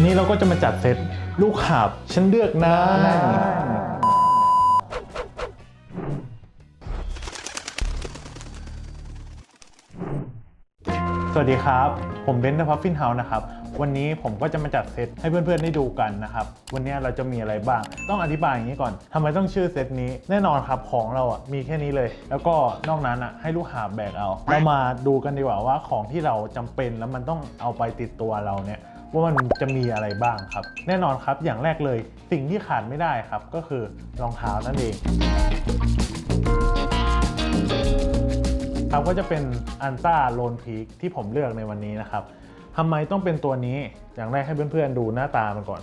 วันนี้เราก็จะมาจัดเซตลูกหาบฉันเลือกนะสวัสดีครับ ผมเบนซ์พัฟฟินเฮาส์นะครับ วันนี้ผมก็จะมาจัดเซตให้เพื่อนๆได้ดูกันนะครับ วันนี้เราจะมีอะไรบ้าง ต้องอธิบายอย่างนี้ก่อนทำไมต้องชื่อเซตนี้ แน่นอนครับของเราอะมีแค่นี้เลย แล้วก็นอกนั้นอะให้ลูกหาบแบกเอา เรามาดูกันดีกว่าว่าของที่เราจำเป็นแล้วมันต้องเอาไปติดตัวเราเนี่ย ว่ามันจะมีอะไรบ้างครับ แน่นอนครับอย่างแรกเลยสิ่งที่ขาดไม่ได้ครับ ก็คือรองเท้านั่นเองครับก็จะเป็นอันต้าโลนพีคที่ผมเลือกในวันนี้นะครับทำไมต้องเป็นตัวนี้อย่างแรกให้เพื่อนๆดูหน้าตามันก่อน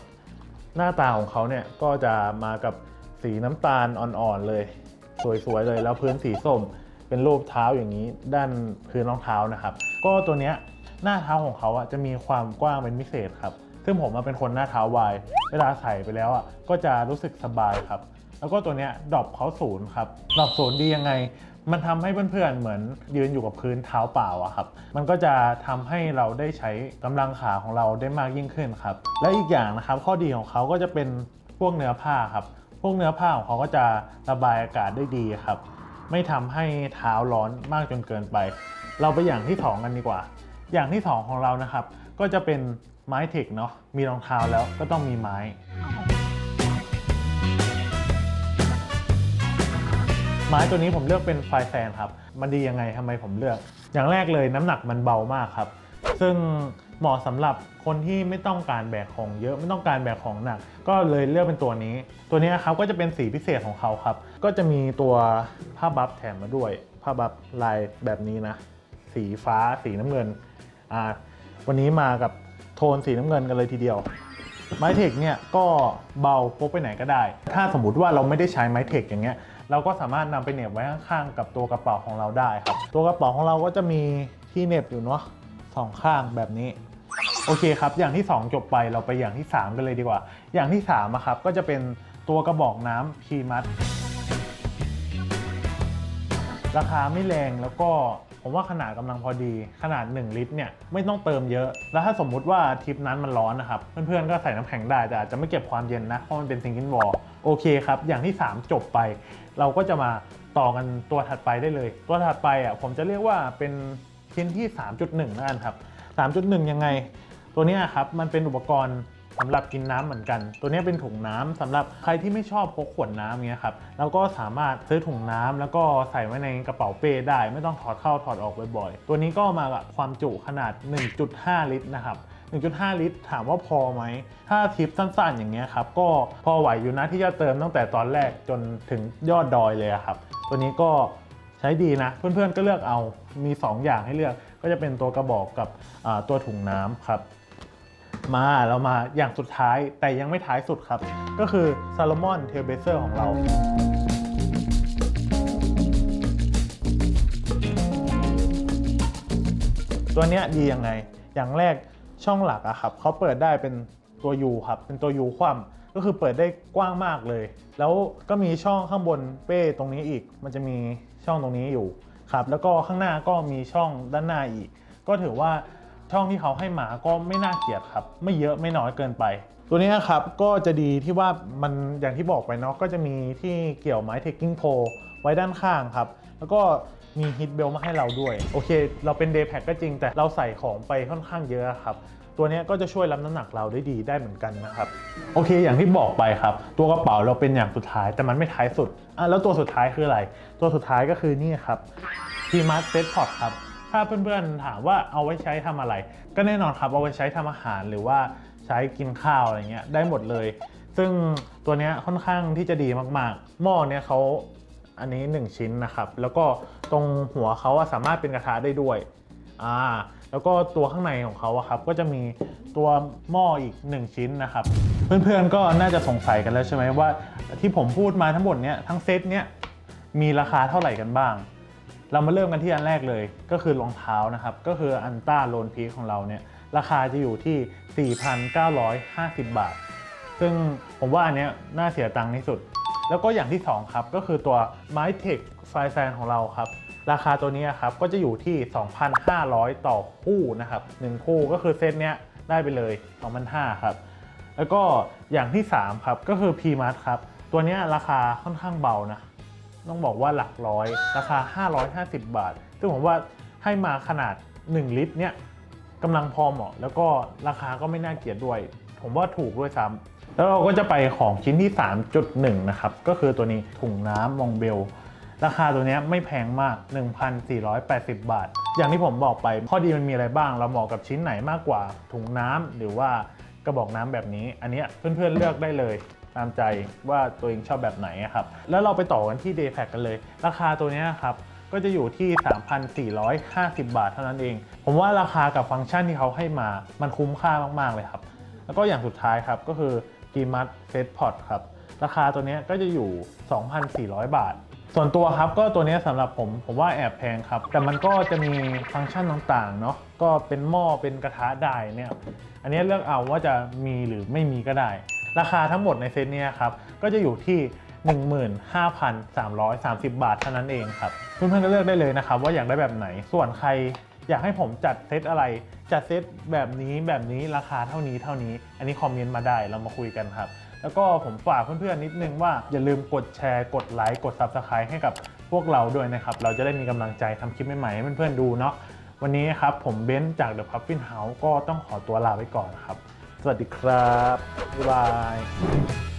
หน้าตาของเขาเนี่ยก็จะมากับสีน้ำตาลอ่อนๆเลย สวยๆเลยแล้วพื้นสีส้มเป็นรูปเท้าอย่างนี้ด้านพื้นรองเท้านะครับ ก็ตัวเนี้ย หน้าเท้าของเขาอะจะมีความกว้างเป็นพิเศษครับ ซึ่งผมมาเป็นคนหน้าเท้าวาย เวลาใส่ไปแล้วอะก็จะรู้สึกสบายครับ แล้วก็ตัวเนี้ยดรอปเขาศูนย์ครับดรอปศูนย์ดียังไง มันทำให้เพื่อนๆเหมือนยืนอยู่กับพื้นเท้าเปล่าอะครับ มันก็จะทำให้เราได้ใช้กำลังขาของเราได้มากยิ่งขึ้นครับ และอีกอย่างนะครับข้อดีของเขาก็จะเป็นพวกเนื้อผ้าครับพวกเนื้อผ้าของเขาก็จะระบายอากาศได้ดีครับ ไม่ทำให้เท้าร้อนมากจนเกินไป เราไปอย่างที่สองกันดีกว่า อย่างที่สองของเรานะครับ ก็จะเป็นไม้เทคเนาะมีรองเท้าแล้วก็ต้องมีไม้ ไม้ตัวนี้ผมเลือกเป็นไฟแซนครับ มันดียังไงทำไมผมเลือก อย่างแรกเลยน้ำหนักมันเบามากครับ ซึ่งเหมาะสำหรับคนที่ไม่ต้องการแบกของเยอะไม่ต้องการแบกของหนัก ก็เลยเลือกเป็นตัวนี้ ตัวนี้ครับก็จะเป็นสีพิเศษของเขาครับ ก็จะมีตัวผ้าบัฟแถมมาด้วยผ้าบัฟลายแบบนี้นะ สีฟ้าสีน้ำเงิน อ่าวันนี้มากับโทนสีน้ำเงินกันเลยทีเดียว ไม้เทคเนี่ยก็เบาพกไปไหนก็ได้ ถ้าสมมุติว่าเราไม่ได้ใช้ไม้เทคอย่างเงี้ยเราก็สามารถนำไปเหน็บไว้ข้างๆกับตัวกระเป๋าของเราได้ครับ ตัวกระเป๋าของเราก็จะมีที่เหน็บอยู่เนาะสองข้างแบบนี้โอเคครับ อย่างที่ 2 จบไปเราไปอย่างที่ 3 กันเลยดีกว่า อย่างที่3อะครับก็จะเป็นตัวกระบอกน้ำพีมัด ราคาไม่แรงแล้วก็ผมว่าขนาดกำลังพอดี ขนาด 1 ลิตรเนี่ยไม่ต้องเติมเยอะ แล้วถ้าสมมุติว่าทริปนั้นมันร้อนนะครับ เพื่อนๆก็ใส่น้ำแข็งได้แต่อาจจะไม่เก็บความเย็นนะ เพราะมันเป็นซิงเกิลวอลโอเคครับ อย่างที่ 3 จบไป เราก็จะมาต่อกันตัวถัดไปได้เลย ตัวถัดไปอะผมจะเรียกว่าเป็นชิ้นที่ 3.1นั่นครับ 3.1 ยังไง ตัวนี้ครับมันเป็นอุปกรณ์ สำหรับกินน้ำเหมือนกัน ตัวนี้เป็นถุงน้ำสำหรับใครที่ไม่ชอบพกขวดน้ำเงี้ยครับแล้วก็สามารถซื้อถุงน้ำแล้วก็ใส่ไว้ในกระเป๋าเป้ได้ ไม่ต้องถอดเข้าถอดออกบ่อยๆ ตัวนี้ก็มากับความจุขนาด 1.5 ลิตรนะครับ1.5 ลิตร ถามว่าพอไหม ถ้าทริปสั้นๆ อย่างเงี้ยครับ ก็พอไหวอยู่นะที่จะเติมตั้งแต่ตอนแรกจนถึงยอดดอยเลยครับ ตัวนี้ก็ใช้ดีนะ เพื่อนๆก็เลือกเอา มี 2 อย่างให้เลือก ก็จะเป็นตัวกระบอกกับตัวถุงน้ำครับ มาเรามาอย่างสุดท้ายแต่ยังไม่ท้ายสุดครับ ก็คือ Salomon Tailbaser ของเราตัวเนี้ยดียังไง อย่างแรกช่องหลักอะครับเขาเปิดได้เป็นตัว U ครับ เป็นตัว U คว่ำก็คือเปิดได้กว้างมากเลย แล้วก็มีช่องข้างบนเป้ตรงนี้อีก มันจะมีช่องตรงนี้อยู่ครับ แล้วก็ข้างหน้าก็มีช่องด้านหน้าอีก ก็ถือว่า ช่องที่เขาให้มาก็ไม่น่าเกลียดครับ ไม่เยอะไม่น้อยเกินไป ตัวนี้ครับก็จะดีที่ว่ามันอย่างที่บอกไปเนาะก็จะมีที่เกี่ยวไม้เทคกิ้งโพไว้ด้านข้างครับ แล้วก็มีฮิตเบลมาให้เราด้วย โอเค เราเป็นเดย์แพ็ก็จริง แต่เราใส่ของไปค่อนข้างเยอะครับ ตัวนี้ก็จะช่วยรับน้ำหนักเราได้ดีได้เหมือนกันนะครับ โอเค อย่างที่บอกไปครับ ตัวกระเป๋าเราเป็นอย่างสุดท้าย แต่มันไม่ท้ายสุดอะแล้วตัวสุดท้ายคืออะไร ตัวสุดท้ายก็คือนี่ครับทีมัสเซตพอตครับ ถ้าเพื่อนๆถามว่าเอาไว้ใช้ทำอะไร ก็แน่นอนครับเอาไว้ใช้ทำอาหารหรือว่าใช้กินข้าวอะไรเงี้ยได้หมดเลย ซึ่งตัวนี้ค่อนข้างที่จะดีมากๆ หม้อเนี้ยเขาอันนี้ 1 ชิ้นนะครับ แล้วก็ตรงหัวเขาอะสามารถเป็นกระทะได้ด้วยอ่าแล้วก็ตัวข้างในของเขาอะครับก็จะมีตัวหม้ออีก 1 ชิ้นนะครับ เพื่อนๆก็น่าจะสงสัยกันแล้วใช่ไหมว่า ที่ผมพูดมาทั้งหมดเนี้ยทั้งเซตเนี้ยมีราคาเท่าไหร่กันบ้าง เรามาเริ่มกันที่อันแรกเลย ก็คือรองเท้านะครับ ก็คืออันต้าโลนพีของเราเนี่ย ราคาจะอยู่ที่ 4,950 บาท ซึ่งผมว่าอันเนี้ยน่าเสียตังค์ที่สุด แล้วก็อย่างที่ 2 ครับ ก็คือตัวไม้เทคไฟแซนของเราครับ ราคาตัวนี้ครับ ก็จะอยู่ที่ 2,500 ต่อคู่นะครับ 1 คู่ก็คือเซตเนี้ยได้ไปเลย2,500ครับ แล้วก็อย่างที่ 3 ครับ ก็คือ p m a s ครับ ตัวเนี้ยราคาค่อนข้างเบานะ ต้องบอกว่าหลักร้อย ราคา 550 บาท ซึ่งผมว่าให้มาขนาด 1 ลิตรเนี่ยกำลังพอเหมาะ แล้วก็ราคาก็ไม่น่าเกลียดด้วย ผมว่าถูกด้วยซ้ำแล้วเราก็จะไปของชิ้นที่ 3.1 นะครับ ก็คือตัวนี้ถุงน้ำมองเบล ราคาตัวเนี้ยไม่แพงมาก 1,480 บาท อย่างที่ผมบอกไปข้อดีมันมีอะไรบ้าง เราเหมาะกับชิ้นไหนมากกว่าถุงน้ำหรือว่ากระบอกน้ำแบบนี้ อันเนี้ยเพื่อนๆเลือกได้เลย ตามใจว่าตัวเองชอบแบบไหนครับ แล้วเราไปต่อกันที่ Day Pack กันเลย ราคาตัวนี้ครับก็จะอยู่ที่ 3,450 บาทเท่านั้นเอง ผมว่าราคากับฟังก์ชันที่เขาให้มา มันคุ้มค่ามาก ๆ เลยครับ แล้วก็อย่างสุดท้ายครับก็คือ g m a t Set Pot ครับ ราคาตัวนี้ก็จะอยู่ 2,400 บาท ส่วนตัวครับก็ตัวนี้สำหรับผมผมว่าแอบแพงครับ แต่มันก็จะมีฟังก์ชันต่างๆเนาะ ก็เป็นหม้อเป็นกระทะได้เนี่ย อันนี้เลือกเอาว่าจะมีหรือไม่มีก็ได้ ราคาทั้งหมดในเซตเนี้ยครับก็จะอยู่ที่ 15,330 บาทเท่านั้นเองครับเพื่อนๆก็เลือกได้เลยนะครับว่าอยากได้แบบไหนส่วนใครอยากให้ผมจัดเซตอะไร จัดเซตแบบนี้แบบนี้ราคาเท่านี้เท่านี้ อันนี้คอมเมนต์มาได้เรามาคุยกันครับ แล้วก็ผมฝากเพื่อนๆนิดนึงว่าอย่าลืมกดแชร์กดไลค์กด Subscribe ให้กับพวกเราด้วยนะครับ เราจะได้มีกำลังใจทำคลิปใหม่ๆให้เพื่อนๆดูเนาะวันนี้ครับผมเบนซ์จาก The Puffin House ก็ต้องขอตัวลาไปก่อนครับ สวัสดีครับบ๊ายบาย